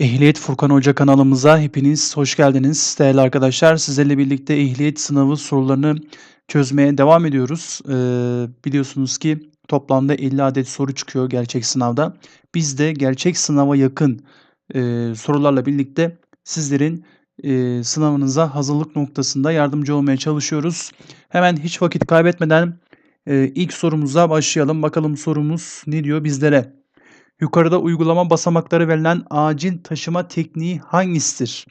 Ehliyet Furkan Hoca kanalımıza hepiniz hoş geldiniz değerli arkadaşlar. Sizlerle birlikte ehliyet sınavı sorularını çözmeye devam ediyoruz. Ee, biliyorsunuz ki toplamda 50 adet soru çıkıyor gerçek sınavda. Biz de gerçek sınava yakın e, sorularla birlikte sizlerin e, sınavınıza hazırlık noktasında yardımcı olmaya çalışıyoruz. Hemen hiç vakit kaybetmeden e, ilk sorumuza başlayalım. Bakalım sorumuz ne diyor bizlere? Yukarıda uygulama basamakları verilen acil taşıma tekniği hangisidir?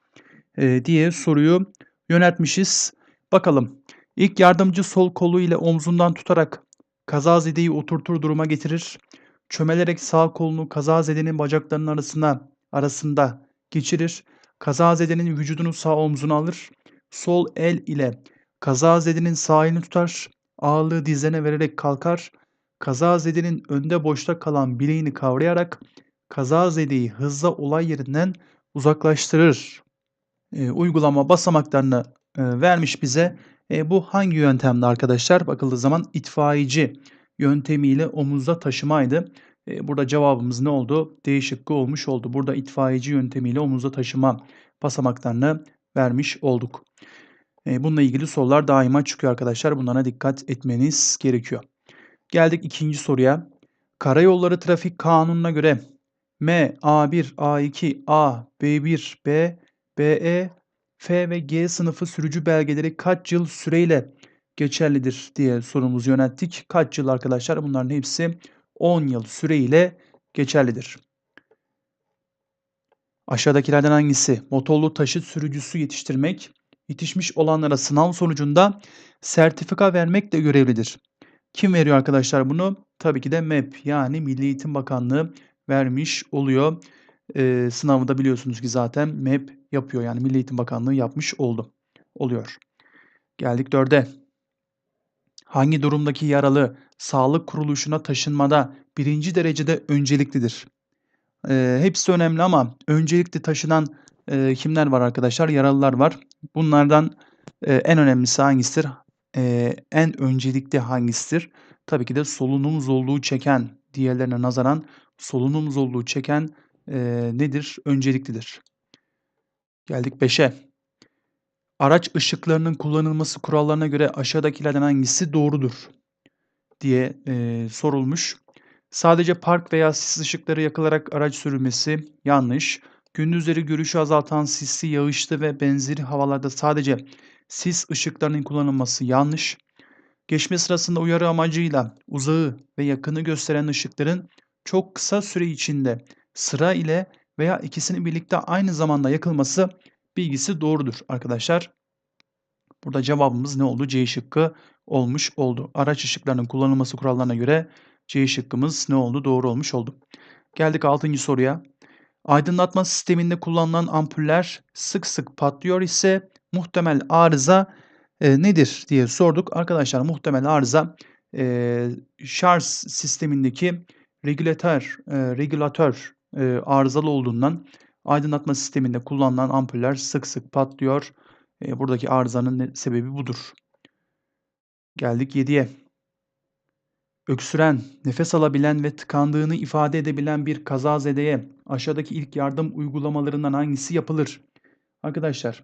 Eee, diye soruyu yöneltmişiz. Bakalım. İlk yardımcı sol kolu ile omzundan tutarak kazazedeyi oturtur duruma getirir. Çömelerek sağ kolunu kazazedenin bacaklarının arasına arasında geçirir. Kazazedenin vücudunu sağ omzuna alır. Sol el ile kazazedenin sağ elini tutar. Ağırlığı dizlerine vererek kalkar. Kazazedenin önde boşta kalan bileğini kavrayarak kazazedeyi hızla olay yerinden uzaklaştırır. Eee, uygulama basamaklarını, eee, vermiş bize. Eee, bu hangi yöntemdi arkadaşlar? Bakıldığı zaman itfaiyeci yöntemiyle omuzda taşımaydı. Eee, burada cevabımız ne oldu? D olmuş oldu. Burada itfaiyeci yöntemiyle omuzda taşıma basamaklarını vermiş olduk. Eee, bununla ilgili sorular daima çıkıyor arkadaşlar. Bunlara dikkat etmeniz gerekiyor. Geldik ikinci soruya. Karayolları Trafik Kanunu'na göre M, A1, A2, A, B1, B, BE, F ve G sınıfı sürücü belgeleri kaç yıl süreyle geçerlidir diye sorumuzu yönelttik. Kaç yıl arkadaşlar? Bunların hepsi 10 yıl süreyle geçerlidir. Aşağıdakilerden hangisi? Motorlu taşıt sürücüsü yetiştirmek, yetişmiş olanlara sınav sonucunda sertifika vermekle görevlidir. Kim veriyor arkadaşlar bunu? Tabii ki de MEP yani Milli Eğitim Bakanlığı vermiş oluyor. Eee, sınavı da biliyorsunuz ki zaten MEP yapıyor. Yani Milli Eğitim Bakanlığı yapmış oldu. Oluyor. Geldik 4'e. Hangi durumdaki yaralı sağlık kuruluşuna taşınmada birinci derecede önceliklidir? Eee, hepsi önemli ama öncelikli taşınan eee, kimler var arkadaşlar? Yaralılar var. Bunlardan eee, en önemlisi hangisidir? Eee, en öncelikli hangisidir? Tabii ki de solunum zorluğu çeken, diğerlerine nazaran solunum zorluğu çeken eee, nedir? Önceliklidir. Geldik 5'e. Araç ışıklarının kullanılması kurallarına göre aşağıdakilerden hangisi doğrudur? diye eee, sorulmuş. Sadece park veya sis ışıkları yakılarak araç sürülmesi yanlış. Gündüzleri görüşü azaltan sisli, yağışlı ve benzeri havalarda sadece sis ışıklarının kullanılması yanlış. Geçme sırasında uyarı amacıyla uzağı ve yakını gösteren ışıkların çok kısa süre içinde sıra ile veya ikisini birlikte aynı zamanda yakılması bilgisi doğrudur arkadaşlar. Burada cevabımız ne oldu? C şıkkı olmuş oldu. Araç ışıklarının kullanılması kurallarına göre C şıkkımız ne oldu? Doğru olmuş oldu. Geldik 6. soruya. Aydınlatma sisteminde kullanılan ampuller sık sık patlıyor ise muhtemel arıza e, nedir diye sorduk. Arkadaşlar muhtemel arıza e, şarj sistemindeki regülatör, e, regülatör e, arızalı olduğundan aydınlatma sisteminde kullanılan ampuller sık sık patlıyor. E, buradaki arızanın sebebi budur. Geldik 7'ye. Öksüren, nefes alabilen ve tıkandığını ifade edebilen bir kazazedeye aşağıdaki ilk yardım uygulamalarından hangisi yapılır? Arkadaşlar,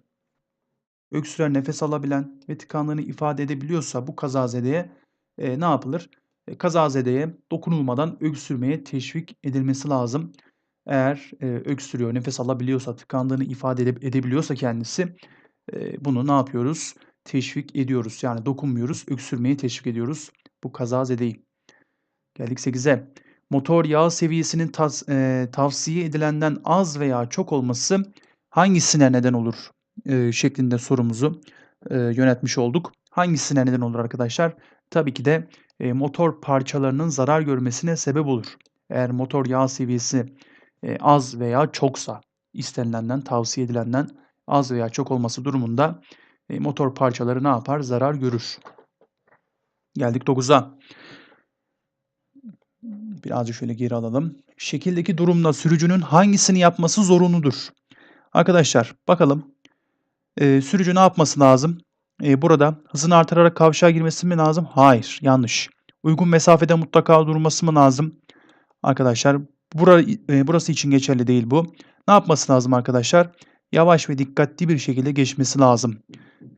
öksüren, nefes alabilen ve tıkandığını ifade edebiliyorsa bu kazazedeye e, ne yapılır? E, kazazedeye dokunulmadan öksürmeye teşvik edilmesi lazım. Eğer e, öksürüyor, nefes alabiliyorsa, tıkandığını ifade ede- edebiliyorsa kendisi e, bunu ne yapıyoruz? Teşvik ediyoruz. Yani dokunmuyoruz, öksürmeye teşvik ediyoruz bu kazazedeyi. Geldik 8'e. Motor yağ seviyesinin tas- e, tavsiye edilenden az veya çok olması hangisine neden olur e, şeklinde sorumuzu e, yönetmiş olduk. Hangisine neden olur arkadaşlar? Tabii ki de e, motor parçalarının zarar görmesine sebep olur. Eğer motor yağ seviyesi e, az veya çoksa istenilenden, tavsiye edilenden az veya çok olması durumunda e, motor parçaları ne yapar? Zarar görür. Geldik 9'a. Birazcık şöyle geri alalım. Şekildeki durumda sürücünün hangisini yapması zorunludur? Arkadaşlar bakalım. Ee, sürücü ne yapması lazım? Ee, burada hızını artırarak kavşağa girmesi mi lazım? Hayır, yanlış. Uygun mesafede mutlaka durması mı lazım? Arkadaşlar Bura, eee, burası için geçerli değil bu. Ne yapması lazım arkadaşlar? Yavaş ve dikkatli bir şekilde geçmesi lazım.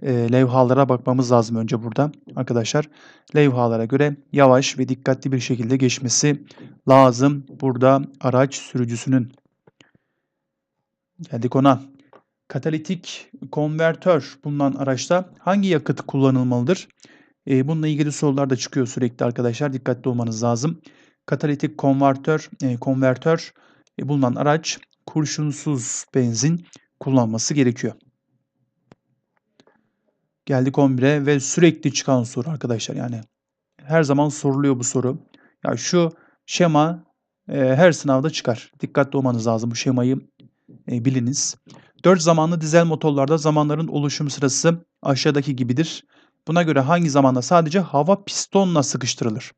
Eee, levhalara bakmamız lazım önce burada arkadaşlar. Levhalara göre yavaş ve dikkatli bir şekilde geçmesi lazım burada araç sürücüsünün. Geldik ona. Katalitik konvertör bulunan araçta hangi yakıt kullanılmalıdır? Eee, bununla ilgili sorular da çıkıyor sürekli arkadaşlar. Dikkatli olmanız lazım. Katalitik konvertör, eee, konvertör e, bulunan araç kurşunsuz benzin kullanması gerekiyor. Geldik 11'e ve sürekli çıkan soru arkadaşlar. Yani her zaman soruluyor bu soru. Ya şu şema eee, her sınavda çıkar. Dikkatli olmanız lazım. Bu şemayı eee, biliniz. 4 zamanlı dizel motorlarda zamanların oluşum sırası aşağıdaki gibidir. Buna göre hangi zamanda sadece hava pistonla sıkıştırılır?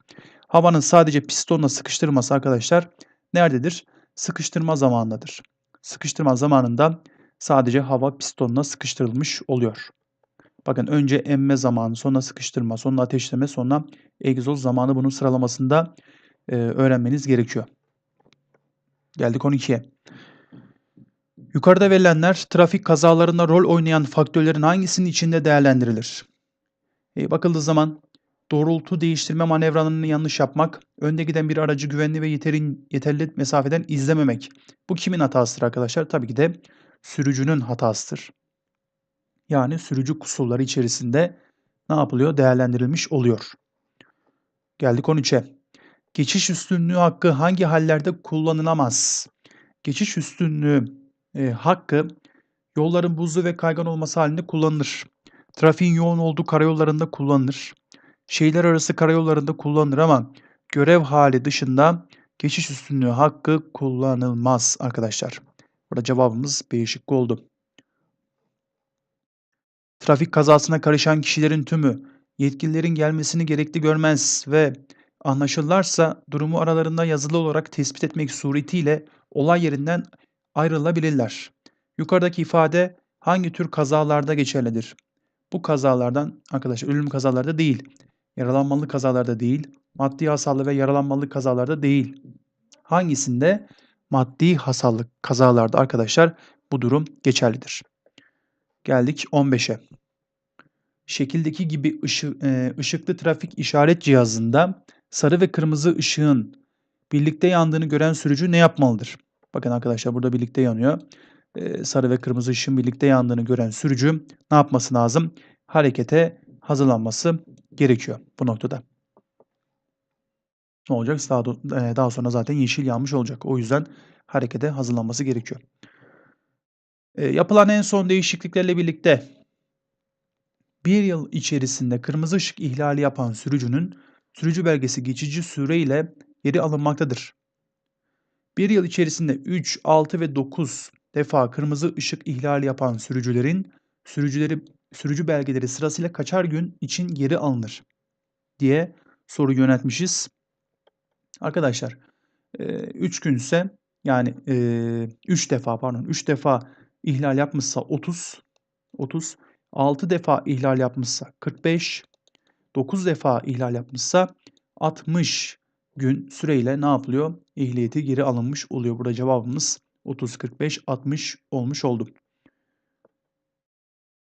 Havanın sadece pistonla sıkıştırılması arkadaşlar nerededir? Sıkıştırma zamanındadır. Sıkıştırma zamanında sadece hava pistonla sıkıştırılmış oluyor. Bakın önce emme zamanı, sonra sıkıştırma, sonra ateşleme, sonra egzoz zamanı bunun sıralamasında eee, öğrenmeniz gerekiyor. Geldik 12'ye. Yukarıda verilenler trafik kazalarında rol oynayan faktörlerin hangisinin içinde değerlendirilir? E, bakıldığı zaman doğrultu değiştirme manevralarını yanlış yapmak, önde giden bir aracı güvenli ve yeterin, yeterli mesafeden izlememek. Bu kimin hatasıdır arkadaşlar? Tabii ki de sürücünün hatasıdır. Yani sürücü kusurları içerisinde ne yapılıyor? Değerlendirilmiş oluyor. Geldik 13'e. Geçiş üstünlüğü hakkı hangi hallerde kullanılamaz? Geçiş üstünlüğü e, hakkı yolların buzlu ve kaygan olması halinde kullanılır. Trafiğin yoğun olduğu karayollarında kullanılır. Şehirler arası karayollarında kullanılır ama görev hali dışında geçiş üstünlüğü hakkı kullanılmaz arkadaşlar. Burada cevabımız B şıkkı oldu. Trafik kazasına karışan kişilerin tümü yetkililerin gelmesini gerekli görmez ve anlaşılırsa durumu aralarında yazılı olarak tespit etmek suretiyle olay yerinden ayrılabilirler. Yukarıdaki ifade hangi tür kazalarda geçerlidir? Bu kazalardan arkadaşlar ölüm kazalarda değil, yaralanmalı kazalarda değil, maddi hasarlı ve yaralanmalı kazalarda değil. Hangisinde? Maddi hasarlı kazalarda arkadaşlar bu durum geçerlidir. Geldik 15'e. Şekildeki gibi ışı, e, ışıklı trafik işaret cihazında sarı ve kırmızı ışığın birlikte yandığını gören sürücü ne yapmalıdır? Bakın arkadaşlar burada birlikte yanıyor. Ee, sarı ve kırmızı ışığın birlikte yandığını gören sürücü ne yapması lazım? Harekete hazırlanması gerekiyor bu noktada. Ne olacak? Daha, e, daha sonra zaten yeşil yanmış olacak. O yüzden harekete hazırlanması gerekiyor. E, yapılan en son değişikliklerle birlikte bir yıl içerisinde kırmızı ışık ihlali yapan sürücünün sürücü belgesi geçici süreyle geri alınmaktadır. Bir yıl içerisinde 3, 6 ve 9 defa kırmızı ışık ihlali yapan sürücülerin sürücüleri sürücü belgeleri sırasıyla kaçar gün için geri alınır diye soru yöneltmişiz. Arkadaşlar 3 günse yani 3 defa pardon 3 defa ihlal yapmışsa 30 30 6 defa ihlal yapmışsa 45 9 defa ihlal yapmışsa 60 gün süreyle ne yapılıyor? Ehliyeti geri alınmış oluyor. Burada cevabımız 30, 45, 60 olmuş oldu.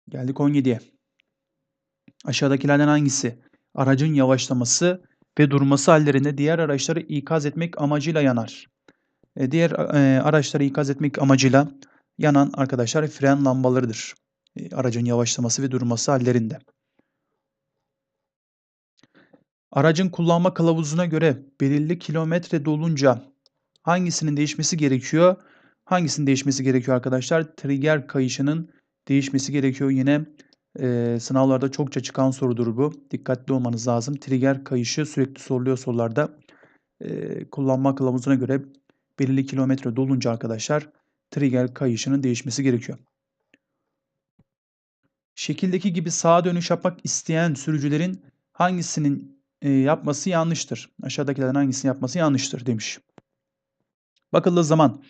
Geldik 17'ye. Aşağıdakilerden hangisi? Aracın yavaşlaması ve durması hallerinde diğer araçları ikaz etmek amacıyla yanar. E, diğer e, araçları ikaz etmek amacıyla yanan arkadaşlar fren lambalarıdır. E, aracın yavaşlaması ve durması hallerinde. Aracın kullanma kılavuzuna göre belirli kilometre dolunca hangisinin değişmesi gerekiyor? Hangisinin değişmesi gerekiyor arkadaşlar? Trigger kayışının değişmesi gerekiyor. Yine e, sınavlarda çokça çıkan sorudur bu. Dikkatli olmanız lazım. Trigger kayışı sürekli soruluyor sorularda. E, kullanma kılavuzuna göre belirli kilometre dolunca arkadaşlar trigger kayışının değişmesi gerekiyor. Şekildeki gibi sağa dönüş yapmak isteyen sürücülerin hangisinin e, yapması yanlıştır? Aşağıdakilerden hangisini yapması yanlıştır demiş. Bakıldığı zaman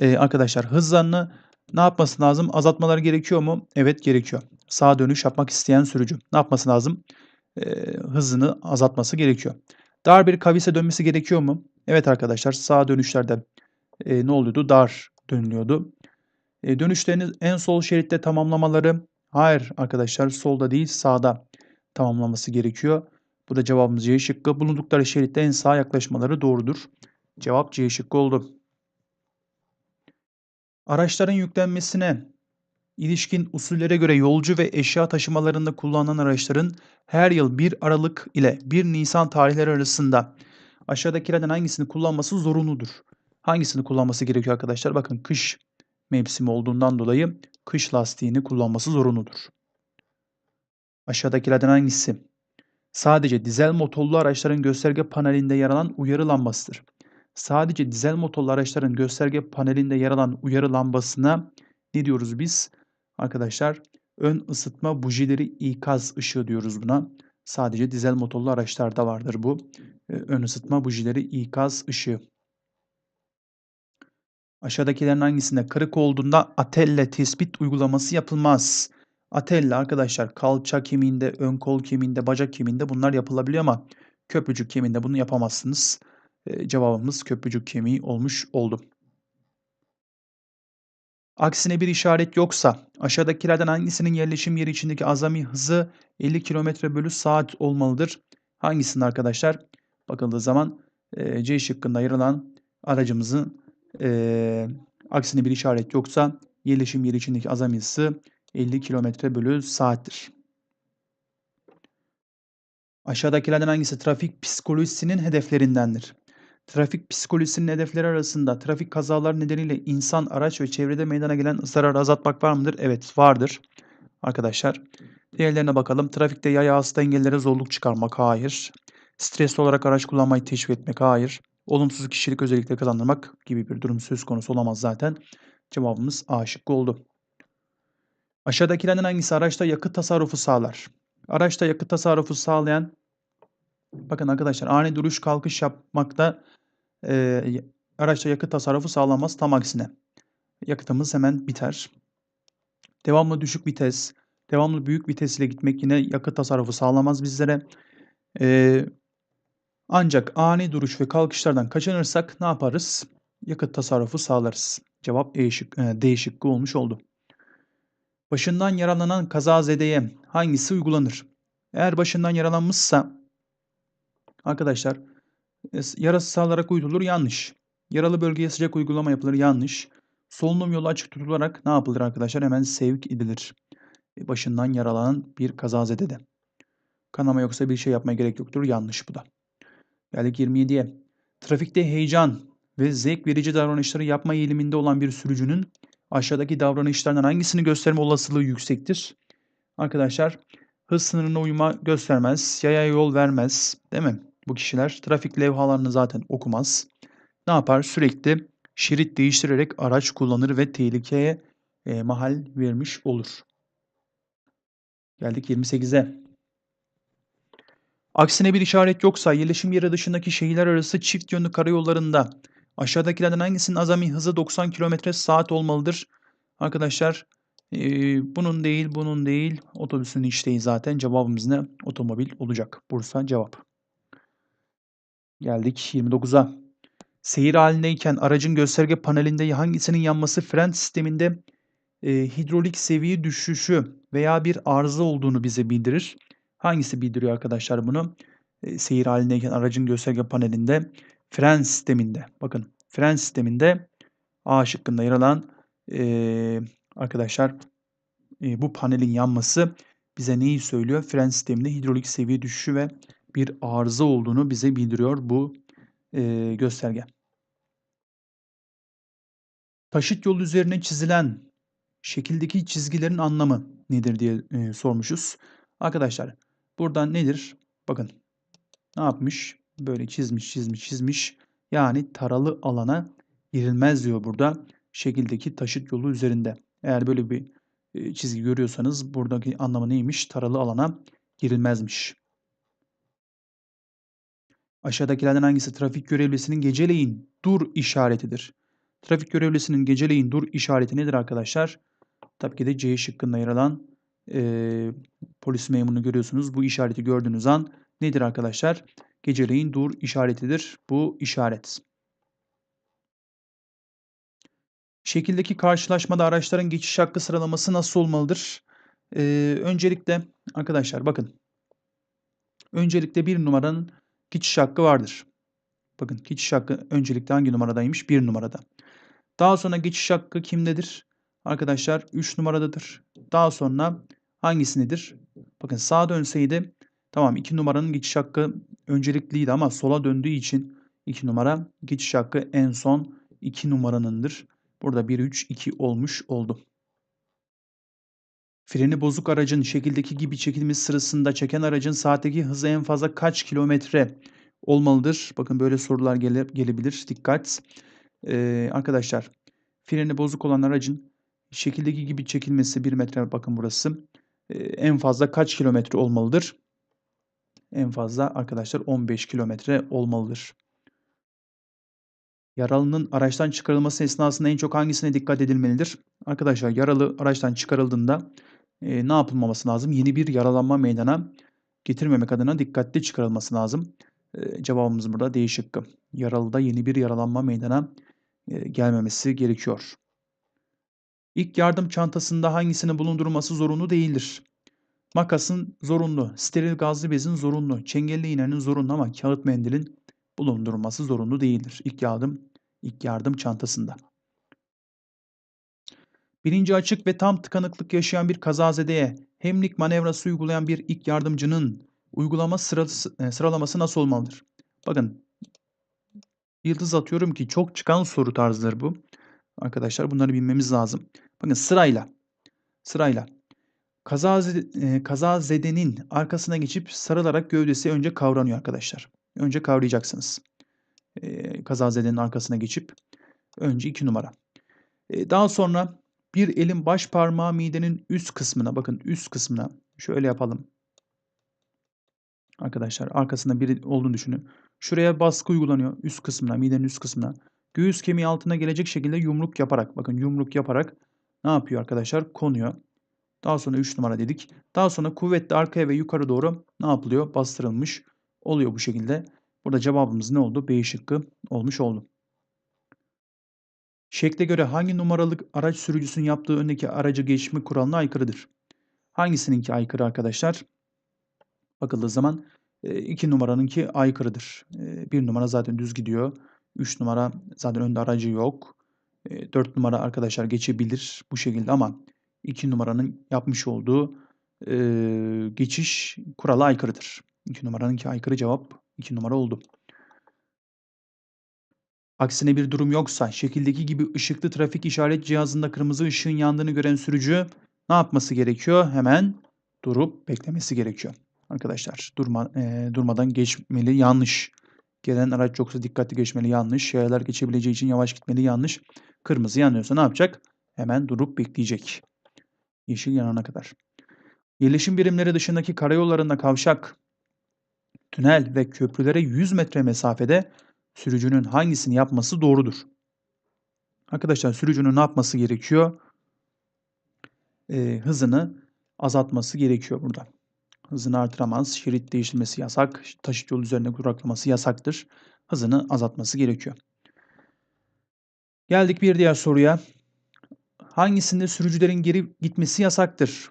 e, arkadaşlar hızlarını ne yapması lazım? Azaltmaları gerekiyor mu? Evet gerekiyor. Sağa dönüş yapmak isteyen sürücü ne yapması lazım? E, hızını azaltması gerekiyor. Dar bir kavise dönmesi gerekiyor mu? Evet arkadaşlar sağ dönüşlerde ne oluyordu? Dar dönülüyordu. E, dönüşlerini en sol şeritte tamamlamaları hayır arkadaşlar solda değil sağda tamamlaması gerekiyor. Bu da cevabımız C şıkkı. Bulundukları şeritte en sağa yaklaşmaları doğrudur. Cevap C şıkkı oldu. Araçların yüklenmesine ilişkin usullere göre yolcu ve eşya taşımalarında kullanılan araçların her yıl 1 Aralık ile 1 Nisan tarihleri arasında aşağıdakilerden hangisini kullanması zorunludur? Hangisini kullanması gerekiyor arkadaşlar? Bakın kış mevsimi olduğundan dolayı kış lastiğini kullanması zorunludur. Aşağıdakilerden hangisi? Sadece dizel motorlu araçların gösterge panelinde yer alan uyarı lambasıdır. Sadece dizel motorlu araçların gösterge panelinde yer alan uyarı lambasına ne diyoruz biz? Arkadaşlar ön ısıtma bujileri ikaz ışığı diyoruz buna. Sadece dizel motorlu araçlarda vardır bu. Ee, ön ısıtma bujileri ikaz ışığı. Aşağıdakilerin hangisinde kırık olduğunda atelle tespit uygulaması yapılmaz? Atelle arkadaşlar kalça kemiğinde, ön kol kemiğinde, bacak kemiğinde bunlar yapılabiliyor ama köprücük kemiğinde bunu yapamazsınız. Ee, cevabımız köprücük kemiği olmuş oldu. Aksine bir işaret yoksa aşağıdakilerden hangisinin yerleşim yeri içindeki azami hızı 50 km bölü saat olmalıdır? Hangisinin arkadaşlar? Bakıldığı zaman e, C şıkkında yer alan aracımızın e, aksine bir işaret yoksa yerleşim yeri içindeki azami hızı 50 km bölü saattir. Aşağıdakilerden hangisi trafik psikolojisinin hedeflerindendir? Trafik psikolojisinin hedefleri arasında trafik kazaları nedeniyle insan, araç ve çevrede meydana gelen zararı azaltmak var mıdır? Evet vardır arkadaşlar. Diğerlerine bakalım. Trafikte yaya hasta engellere zorluk çıkarmak. Hayır. Stresli olarak araç kullanmayı teşvik etmek. Hayır. Olumsuz kişilik özellikleri kazandırmak gibi bir durum söz konusu olamaz zaten. Cevabımız A şıkkı oldu. Aşağıdakilerden hangisi araçta yakıt tasarrufu sağlar? Araçta yakıt tasarrufu sağlayan bakın arkadaşlar ani duruş kalkış yapmakta e, araçta yakıt tasarrufu sağlanmaz. Tam aksine yakıtımız hemen biter. Devamlı düşük vites, devamlı büyük vites ile gitmek yine yakıt tasarrufu sağlamaz bizlere. E, ancak ani duruş ve kalkışlardan kaçınırsak ne yaparız? Yakıt tasarrufu sağlarız. Cevap E şık, e, D olmuş oldu. Başından yaralanan kazazedeye hangisi uygulanır? Eğer başından yaralanmışsa arkadaşlar yarası sağlarak uyutulur yanlış. Yaralı bölgeye sıcak uygulama yapılır yanlış. Solunum yolu açık tutularak ne yapılır arkadaşlar? Hemen sevk edilir. E, başından yaralanan bir kazazedede. Kanama yoksa bir şey yapmaya gerek yoktur. Yanlış bu da. Geldik 27'ye. Trafikte heyecan ve zevk verici davranışları yapma eğiliminde olan bir sürücünün aşağıdaki davranışlardan hangisini gösterme olasılığı yüksektir? Arkadaşlar hız sınırına uyma göstermez, yaya yol vermez değil mi? Bu kişiler trafik levhalarını zaten okumaz. Ne yapar? Sürekli şerit değiştirerek araç kullanır ve tehlikeye e, mahal vermiş olur. Geldik 28'e. Aksine bir işaret yoksa yerleşim yeri dışındaki şehirler arası çift yönlü karayollarında Aşağıdakilerden hangisinin azami hızı 90 km saat olmalıdır? Arkadaşlar e, bunun değil bunun değil otobüsün işteyi zaten cevabımız ne? Otomobil olacak. Bursa cevap. Geldik 29'a. Seyir halindeyken aracın gösterge panelinde hangisinin yanması fren sisteminde e, hidrolik seviye düşüşü veya bir arıza olduğunu bize bildirir. Hangisi bildiriyor arkadaşlar bunu? Seyir halindeyken aracın gösterge panelinde fren sisteminde bakın fren sisteminde A şıkkında yer alan e, arkadaşlar e, bu panelin yanması bize neyi söylüyor? Fren sisteminde hidrolik seviye düşüşü ve bir arıza olduğunu bize bildiriyor bu e, gösterge. Taşıt yolu üzerine çizilen şekildeki çizgilerin anlamı nedir diye e, sormuşuz. Arkadaşlar burada nedir? Bakın ne yapmış? Böyle çizmiş, çizmiş, çizmiş. Yani taralı alana girilmez diyor burada şekildeki taşıt yolu üzerinde. Eğer böyle bir e, çizgi görüyorsanız buradaki anlamı neymiş? Taralı alana girilmezmiş. Aşağıdakilerden hangisi trafik görevlisinin geceleyin dur işaretidir? Trafik görevlisinin geceleyin dur işareti nedir arkadaşlar? Tabii ki de C şıkkında yer alan e, polis memurunu görüyorsunuz. Bu işareti gördüğünüz an nedir arkadaşlar? Geceleyin dur işaretidir bu işaret. Şekildeki karşılaşmada araçların geçiş hakkı sıralaması nasıl olmalıdır? Ee, öncelikle arkadaşlar bakın. Öncelikle bir numaranın geçiş hakkı vardır. Bakın geçiş hakkı öncelikle hangi numaradaymış? Bir numarada. Daha sonra geçiş hakkı kimdedir? Arkadaşlar 3 numaradadır. Daha sonra hangisindedir? Bakın sağa dönseydi tamam 2 numaranın geçiş hakkı öncelikliydi ama sola döndüğü için 2 numara geçiş hakkı en son 2 numaranındır. Burada 1 3 2 olmuş oldu. Freni bozuk aracın şekildeki gibi çekilmesi sırasında çeken aracın saatteki hızı en fazla kaç kilometre olmalıdır? Bakın böyle sorular gele, gelebilir. Dikkat. Ee, arkadaşlar freni bozuk olan aracın şekildeki gibi çekilmesi 1 metre bakın burası. Ee, en fazla kaç kilometre olmalıdır? En fazla arkadaşlar 15 kilometre olmalıdır. Yaralının araçtan çıkarılması esnasında en çok hangisine dikkat edilmelidir? Arkadaşlar yaralı araçtan çıkarıldığında e, ne yapılmaması lazım? Yeni bir yaralanma meydana getirmemek adına dikkatli çıkarılması lazım. E, cevabımız burada D şıkkı. Yaralıda yeni bir yaralanma meydana e, gelmemesi gerekiyor. İlk yardım çantasında hangisinin bulundurulması zorunlu değildir? Makasın zorunlu, steril gazlı bezin zorunlu, çengelli iğnenin zorunlu ama kağıt mendilin bulundurulması zorunlu değildir. İlk yardım, ilk yardım çantasında. Birinci açık ve tam tıkanıklık yaşayan bir kazazedeye hemlik manevrası uygulayan bir ilk yardımcının uygulama sırası, e, sıralaması nasıl olmalıdır? Bakın yıldız atıyorum ki çok çıkan soru tarzları bu. Arkadaşlar bunları bilmemiz lazım. Bakın sırayla sırayla kazazede, e, kazazedenin arkasına geçip sarılarak gövdesi önce kavranıyor arkadaşlar. Önce kavrayacaksınız. E, kazazedenin arkasına geçip önce iki numara. E, daha sonra bir elin baş parmağı midenin üst kısmına bakın üst kısmına şöyle yapalım. Arkadaşlar arkasında biri olduğunu düşünün. Şuraya baskı uygulanıyor üst kısmına midenin üst kısmına. Göğüs kemiği altına gelecek şekilde yumruk yaparak bakın yumruk yaparak ne yapıyor arkadaşlar? Konuyor. Daha sonra 3 numara dedik. Daha sonra kuvvetle arkaya ve yukarı doğru ne yapılıyor? Bastırılmış oluyor bu şekilde. Burada cevabımız ne oldu? B şıkkı olmuş oldu. Şekle göre hangi numaralı araç sürücüsünün yaptığı öndeki aracı geçme kuralına aykırıdır? Hangisininki aykırı arkadaşlar? Bakıldığı zaman 2 numaranınki aykırıdır. 1 numara zaten düz gidiyor. 3 numara zaten önde aracı yok. 4 numara arkadaşlar geçebilir bu şekilde ama 2 numaranın yapmış olduğu geçiş kurala aykırıdır. 2 numaranınki aykırı cevap 2 numara oldu. Aksine bir durum yoksa şekildeki gibi ışıklı trafik işaret cihazında kırmızı ışığın yandığını gören sürücü ne yapması gerekiyor? Hemen durup beklemesi gerekiyor. Arkadaşlar durma, e, durmadan geçmeli yanlış. Gelen araç yoksa dikkatli geçmeli yanlış. Yayalar geçebileceği için yavaş gitmeli yanlış. Kırmızı yanıyorsa ne yapacak? Hemen durup bekleyecek. Yeşil yanana kadar. Yerleşim birimleri dışındaki karayollarında kavşak, tünel ve köprülere 100 metre mesafede sürücünün hangisini yapması doğrudur? Arkadaşlar sürücünün ne yapması gerekiyor? Ee, hızını azaltması gerekiyor burada. Hızını artıramaz, şerit değiştirmesi yasak, taşıt yol üzerinde duraklaması yasaktır. Hızını azaltması gerekiyor. Geldik bir diğer soruya. Hangisinde sürücülerin geri gitmesi yasaktır?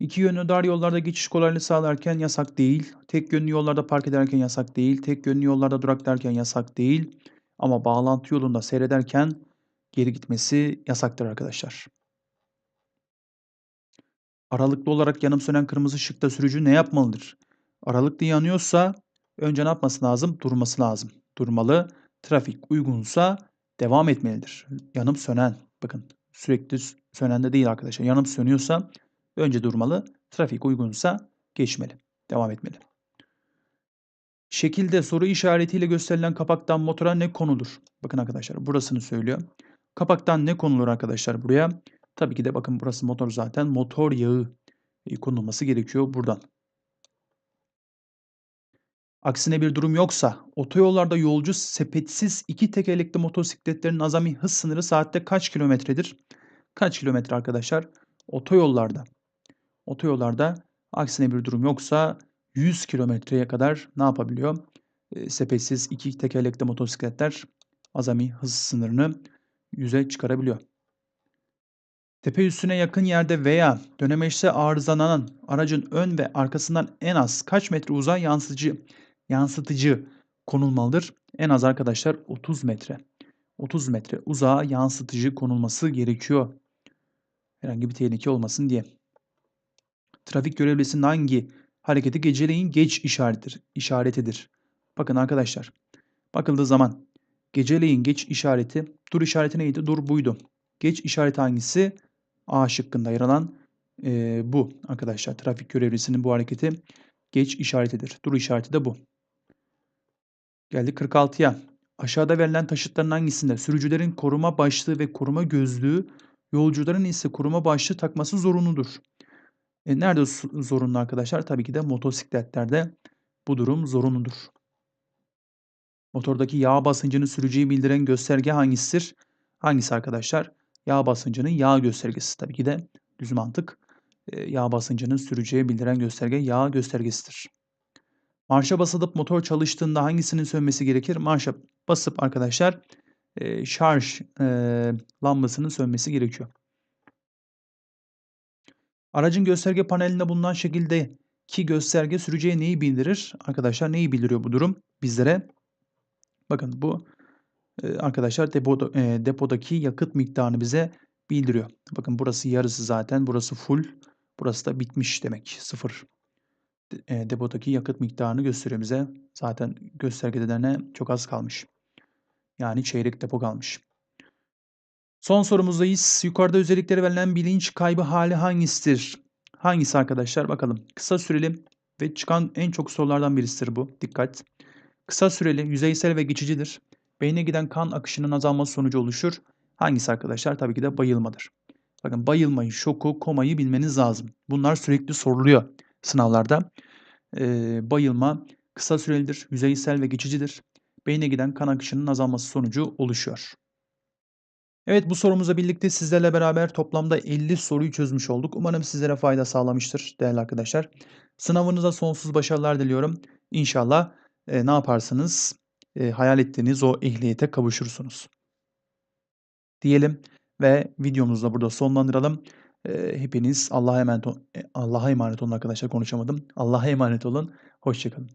İki yönlü dar yollarda geçiş kolaylığı sağlarken yasak değil. Tek yönlü yollarda park ederken yasak değil. Tek yönlü yollarda duraklarken yasak değil. Ama bağlantı yolunda seyrederken geri gitmesi yasaktır arkadaşlar. Aralıklı olarak yanım sönen kırmızı ışıkta sürücü ne yapmalıdır? Aralıklı yanıyorsa önce ne yapması lazım? Durması lazım. Durmalı. Trafik uygunsa devam etmelidir. Yanım sönen. Bakın sürekli sönen de değil arkadaşlar. Yanım sönüyorsa Önce durmalı, trafik uygunsa geçmeli, devam etmeli. Şekilde soru işaretiyle gösterilen kapaktan motora ne konulur? Bakın arkadaşlar burasını söylüyor. Kapaktan ne konulur arkadaşlar buraya? Tabii ki de bakın burası motor zaten. Motor yağı e, konulması gerekiyor buradan. Aksine bir durum yoksa otoyollarda yolcu sepetsiz iki tekerlekli motosikletlerin azami hız sınırı saatte kaç kilometredir? Kaç kilometre arkadaşlar? Otoyollarda Otoyollarda aksine bir durum yoksa 100 kilometreye kadar ne yapabiliyor? Eee, sepetsiz 2 tekerlekli motosikletler azami hız sınırını 100'e çıkarabiliyor. Tepe üstüne yakın yerde veya dönemeçte arızalanan aracın ön ve arkasından en az kaç metre uzağa yansıtıcı yansıtıcı konulmalıdır? En az arkadaşlar 30 metre. 30 metre uzağa yansıtıcı konulması gerekiyor. Herhangi bir tehlike olmasın diye. Trafik görevlisinin hangi hareketi geceleyin geç işaretidir, işaretidir? Bakın arkadaşlar. Bakıldığı zaman geceleyin geç işareti, dur işareti neydi? Dur buydu. Geç işareti hangisi? A şıkkında yer alan e, bu arkadaşlar. Trafik görevlisinin bu hareketi geç işaretidir. Dur işareti de bu. Geldik 46'ya. Aşağıda verilen taşıtların hangisinde sürücülerin koruma başlığı ve koruma gözlüğü, yolcuların ise koruma başlığı takması zorunludur? E, nerede zorunlu arkadaşlar? Tabii ki de motosikletlerde bu durum zorunludur. Motordaki yağ basıncını sürücüye bildiren gösterge hangisidir? Hangisi arkadaşlar? Yağ basıncının yağ göstergesi. Tabii ki de düz mantık. E, yağ basıncının sürücüye bildiren gösterge yağ göstergesidir. Marşa basılıp motor çalıştığında hangisinin sönmesi gerekir? Marşa basıp arkadaşlar e, şarj e, lambasının sönmesi gerekiyor. Aracın gösterge panelinde bulunan şekildeki gösterge sürücüye neyi bildirir? Arkadaşlar neyi bildiriyor bu durum bizlere? Bakın bu e, arkadaşlar depoda, e, depodaki yakıt miktarını bize bildiriyor. Bakın burası yarısı zaten. Burası full. Burası da bitmiş demek. Sıfır. E, depodaki yakıt miktarını gösteriyor bize. Zaten göstergelerine çok az kalmış. Yani çeyrek depo kalmış. Son sorumuzdayız. Yukarıda özellikleri verilen bilinç kaybı hali hangisidir? Hangisi arkadaşlar? Bakalım. Kısa süreli ve çıkan en çok sorulardan birisidir bu. Dikkat. Kısa süreli, yüzeysel ve geçicidir. Beyne giden kan akışının azalması sonucu oluşur. Hangisi arkadaşlar? Tabii ki de bayılmadır. Bakın bayılmayı, şoku, komayı bilmeniz lazım. Bunlar sürekli soruluyor sınavlarda. Ee, bayılma kısa sürelidir, yüzeysel ve geçicidir. Beyne giden kan akışının azalması sonucu oluşuyor. Evet bu sorumuzla birlikte sizlerle beraber toplamda 50 soruyu çözmüş olduk. Umarım sizlere fayda sağlamıştır değerli arkadaşlar. Sınavınıza sonsuz başarılar diliyorum. İnşallah e, ne yaparsınız? E, hayal ettiğiniz o ehliyete kavuşursunuz. Diyelim ve videomuzu da burada sonlandıralım. Hepiniz Allah'a emanet, Allah'a emanet olun arkadaşlar konuşamadım. Allah'a emanet olun. Hoşçakalın.